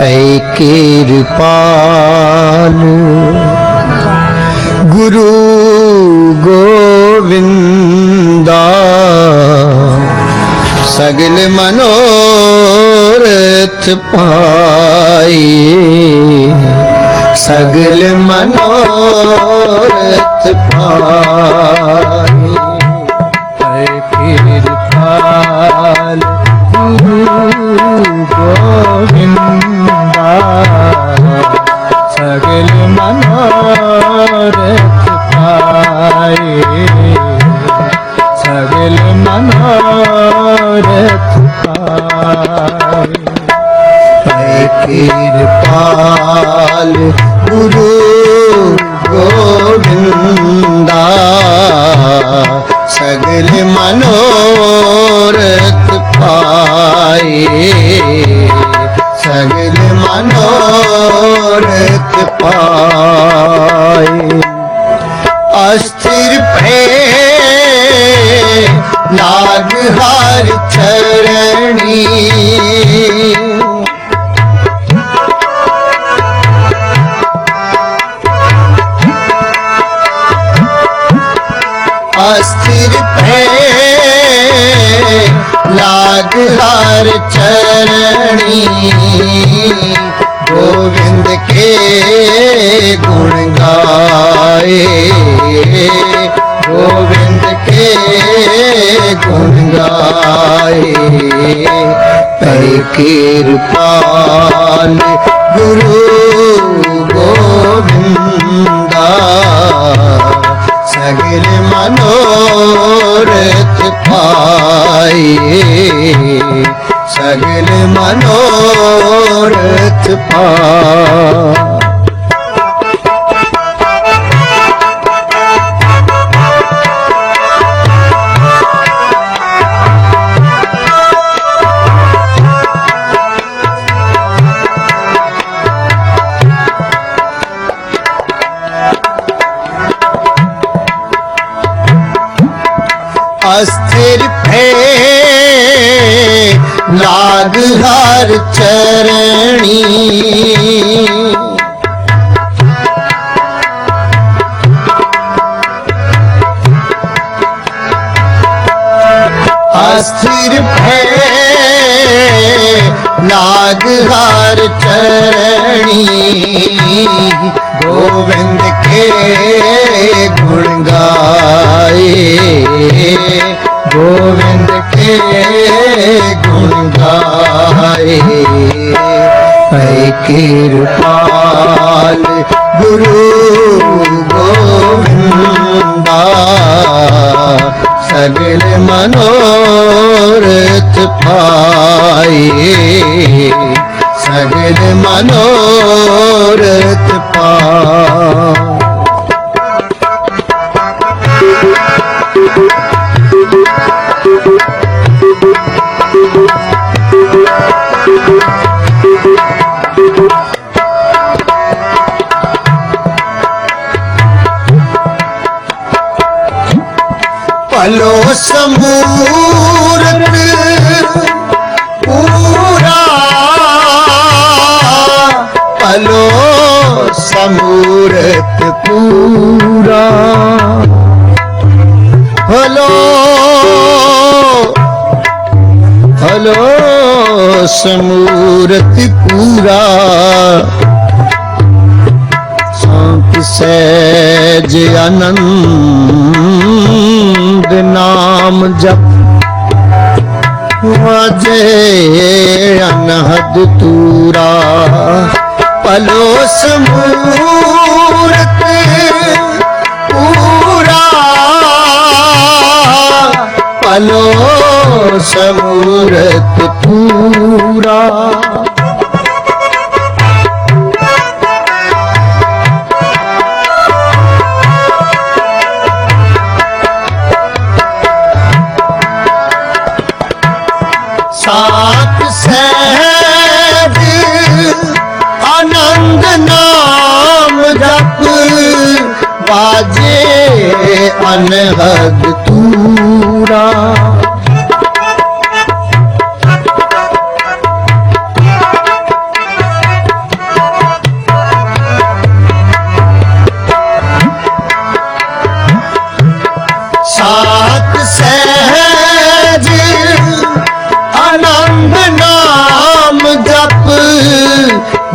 ਐ ਕਿਰਪਾਲ ਗੁਰੂ ਗੋਵਿੰਦਾ ਸਗਲ ਮਨੋਰਥ ਪਾਈ। ਸਗਲ ਮਨੋਰਥ ਪਾਈ। ਲਾਗ ਹਰ ਚਰਣੀ। ਗੋਵਿੰਦ ਕੇ ਗੁਣ ਗਾਏ। ਗੋਵਿੰਦ ਕੇ ਗੁਣ ਗਾਏ। ਪੈ ਕਿਰਪਾਲ ਗੁਰੂ ਗੋਬਿੰਦਾ ਸਗਲ ਮਨੋਰਥ ਪਾਏ ਸਗਲ ਮਨੋਰਥ ਪਾਏ ਲਾਗ ਹਰ ਚਰਣੀ ਗੋਬਿੰਦ ਕੇ ਗੁਣ ਗਾਏ ਹੈ ਕਿਰਪਾਲ ਗੁਰੂ ਗੋਬਿੰਦਾ ਸਗਲ ਮਨੋਰਥ ਪਾਏ ਸਗਲ ਮਨੋਰਥ ਪਾਏ ਪਲੋ ਸਮੂਰਤ ਪੂਰਾ ਪਲੋ ਸਮੂਰਤ ਪੂਰਾ ਹਲੋ ਹਲੋ ਸਮੂਰਤ ਪੂਰਾ ਸੰਤ ਸਹਿਜ ਆਨੰਦ ਨਾਮ ਜਪ। ਵਾਜੇ ਅਨਹਦ ਤੂਰਾ। ਪਲੋ ਸਮੂਰਤ ਪੂਰਾ। ਪਲੋ ਸਮੂਰਤ ਪੂਰਾ।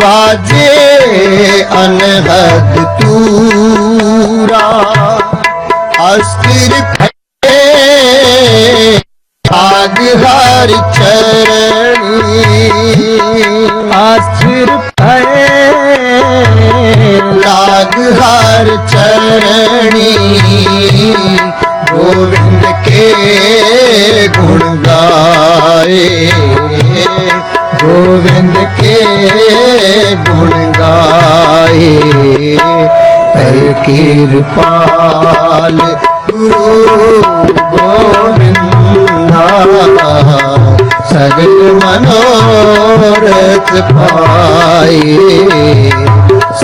ਵਾਜੇ ਅਨਹਦ ਤੂਰਾ ਅਸਥਿਰ ਖੜੇ ਆਗ ਹਰ ਚਰਣੀ ਆਸਿਰ ਭਏ ਲਾਗ ਹਰ ਚਰਣੀ ਗੋਵਿੰਦ ਕੇ ਗੋਵਿੰਦ ਕੇ ਗੁਣ ਗਾਏ। ਹਰ ਕਿਰਪਾਲ ਗੁਰੂ ਗੋਵਿੰਦਾ ਸਗਲ ਮਨੋਰਥ ਪਾਏ।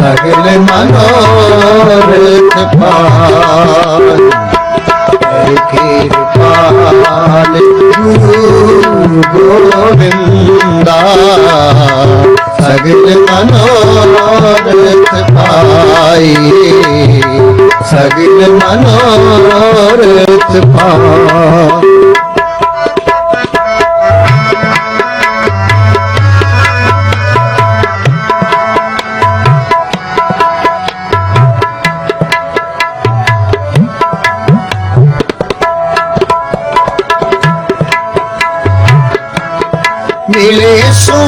ਸਗਲ ਮਨੋਰਥ ਪਾਏ ਕਿਰਪਾਲ ਗੁਰੂ ਗੋਬਿੰਦਾ ਸਗਲ ਮਨੋਰਥ ਮਿਲੇ ਸੁਆਮੀ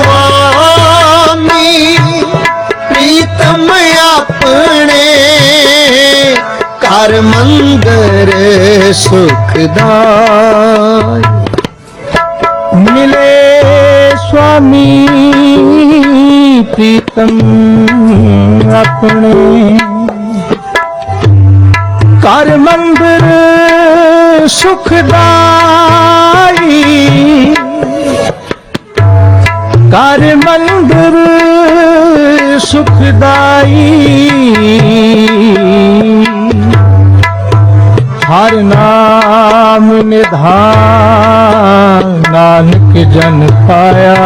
ਪ੍ਰੀਤਮ ਆਪਣੇ ਕਰ ਮੰਦਰ ਸੁਖਦਾਈ ਮਿਲੇ ਸੁਆਮੀ ਪ੍ਰੀਤਮ ਆਪਣੇ ਕਰ ਮੰਦਰ ਸੁਖਦਾਈ ਕਰ ਮੰਦਰ ਸੁਖਦਾਈ। ਹਰ ਨਾਮ ਨਿਧਾਨ ਨਾਨਕ ਜਨ ਪਾਇਆ।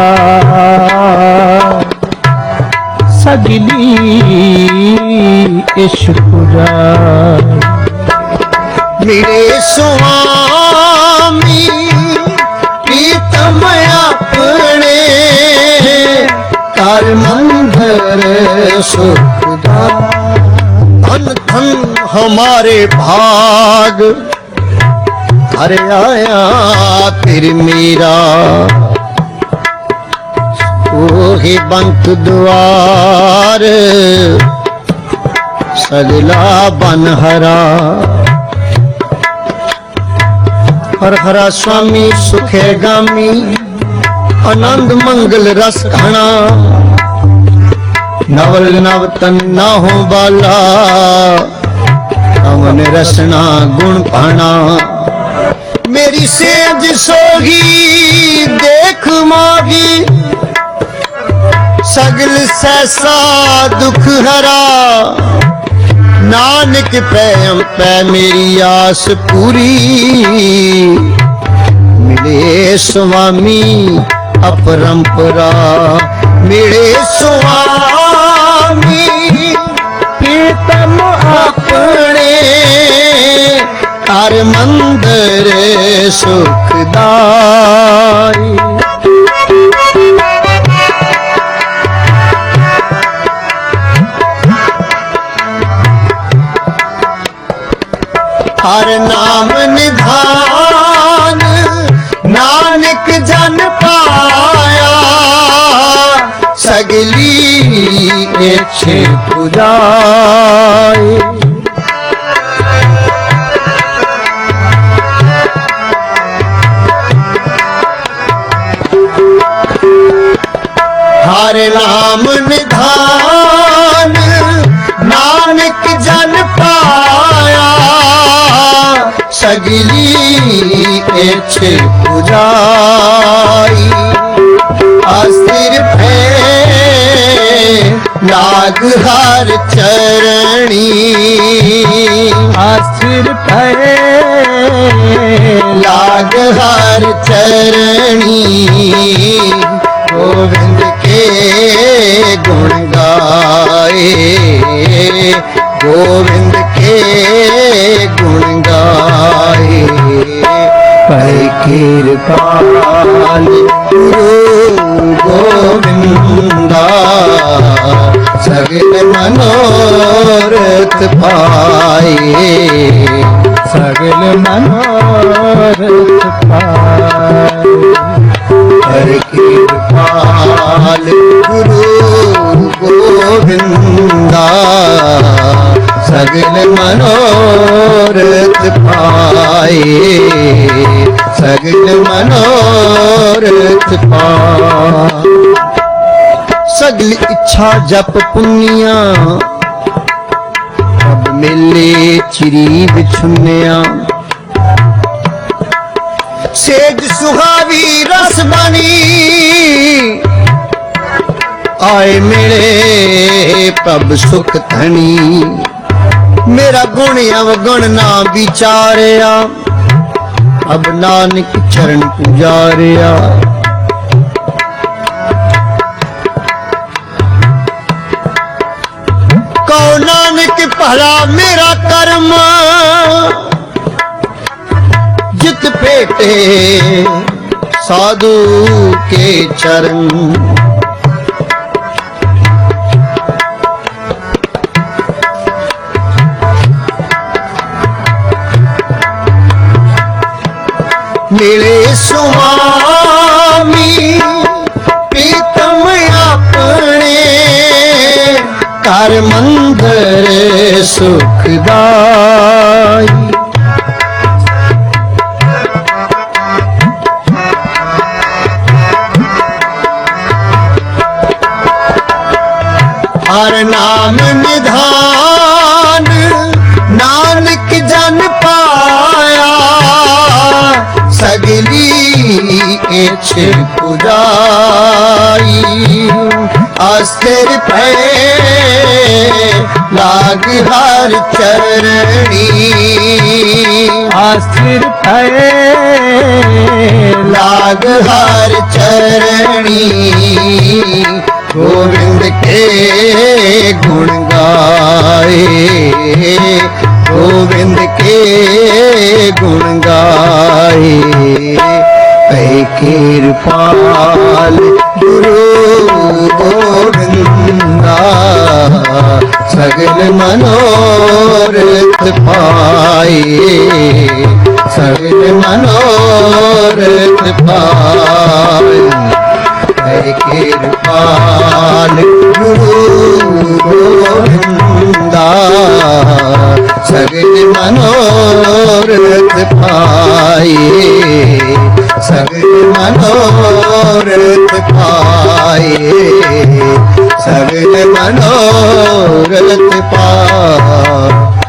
ਸਗਲੀ ਇਸ਼ਕ ਪੁਜਾਈ ਮਿਲੇ ਸੁਆਮੀ ਮੰਦਰ ਸੁਖਦਾ ਧਨ ਧਨ ਹਮਾਰੇ ਭਾਗ ਹਰ ਆਇਆ ਫਿਰ ਮੇਰਾ ਉਹੀ ਬੰਤ ਦੁਆਰ ਸਗਲਾ ਬਨ ਹਰਾ ਹਰ ਹਰਾ ਸੁਆਮੀ ਸੁਖੇ ਗਾਮੀ ਆਨੰਦ ਮੰਗਲ ਰਸ ਖਾਣਾ ਨਵਲ ਨਵ ਤਨ ਨਾ ਹੋ ਬਾਲਾ ਅਮਨ ਰਸਨਾ ਗੁਣ ਪਾਣਾ ਮੇਰੀ ਸੇਜ ਸੋਗੀ ਦੇਖ ਮਾਗੀ, ਸਗਲ ਸੈਸਾ ਦੁਖ ਹਰਾ। ਨਾਨਕ ਪੈਮ ਪੈ ਮੇਰੀ ਆਸ ਪੂਰੀ। ਮਿਲੇ ਸੁਆਮੀ ਅਪਰੰਪਰਾ। ਮੇਰੇ ਸੁਆਮੀ ਸਗਲੀ ਇੱਛੇ ਪੁਜਾਈ ਹਰ ਨਾਮ ਨਿਧਾਨ ਨਾਨਕ ਜਨ ਪਾਇਆ। ਸਗਲੀ ਇੱਛੇ ਪੁਜਾਈ ਲਾਗ ਹਰ ਚਰਣੀ। ਆਸਿਰ ਭਏ ਲਾਗ ਹਰ ਚਰਣੀ। ਗੋਬਿੰਦ ਕੇ ਗੁਣ ਗਾਏ। ਗੋਬਿੰਦ ਕੇ ਗੁਣ ਗਾਏ। ਪੈ ਕਿਰਪਾਲ ਗੁਰੂ ਗੋਬਿੰਦਾ ਸਗਲ ਮਨੋਰਥ ਪਾਏ। ਸਗਲ ਮਨੋਰਥ ਪਾਏ। ਹਰ ਕਿਰਪਾਲ ਸਗਲ ਜਪ ਪੁੰਨੀਆਂ। ਪ੍ਰਭ ਮੇਲੇ ਚਿਰੀ ਵਿਛੁੰਨਿਆ ਸੇਜ ਸੁਹਾਵੀ ਰਸ ਬਣੀ। ਆਏ ਮੇਰੇ ਪ੍ਰਭ ਸੁਖ ਧਣੀ। ਮੇਰਾ ਗੁਣ ਅਵਗੁਣ ਨਾ ਵਿਚਾਰਿਆ। ਅਬ ਨਾਨਕ ਚਰਨ ਪੁਜਾਰਿਆ। ਕਉ ਨਾਨਕ ਭਲਾ ਮੇਰਾ ਕਰਮ ਜਿਤ ਭੇਟੇ ਸਾਧੂ ਕੇ ਚਰਨ ਮਿਲੇ ਸੁਖਦਾਈ ਹਰ ਨਾਮ ਨਿਧਾਨ ਨਾਨਕ ਜਨ ਪਾਇਆ ਸਗਲੀ ਇਛ ਪੁਜਾਈ ਅਸਥਿਰ ਪਏ ਲਾਗ ਹਰ ਚਰਣੀ ਆਸਥਿਰ ਭਏ ਲਾਗ ਹਰ ਚਰਣੀ ਗੋਬਿੰਦ ਕੇ ਗੁਣ ਗਾਏ ਗੋਬਿੰਦ ਕੇ ਗੁਣ ਗਾਏ ਪੈ ਕਿਰਪਾਲ ਗੁਰੂ ਗੋਬਿੰਦਾ ਸਗਲ ਮਨੋਰਥ ਪਾਏ ਸਗਲ ਮਨੋਰਥ ਪਾਏ ਹੈ ਕਿਰਪਾਲ ਗੁਰੂ ਗੋਬਿੰਦਾ। ਸਗਲ ਮਨੋਰਥ ਪਾਏ ਸਗਲ ਮਨੋਰਥ ਸਗਲ ਮਨੋਰਥ ਪਾ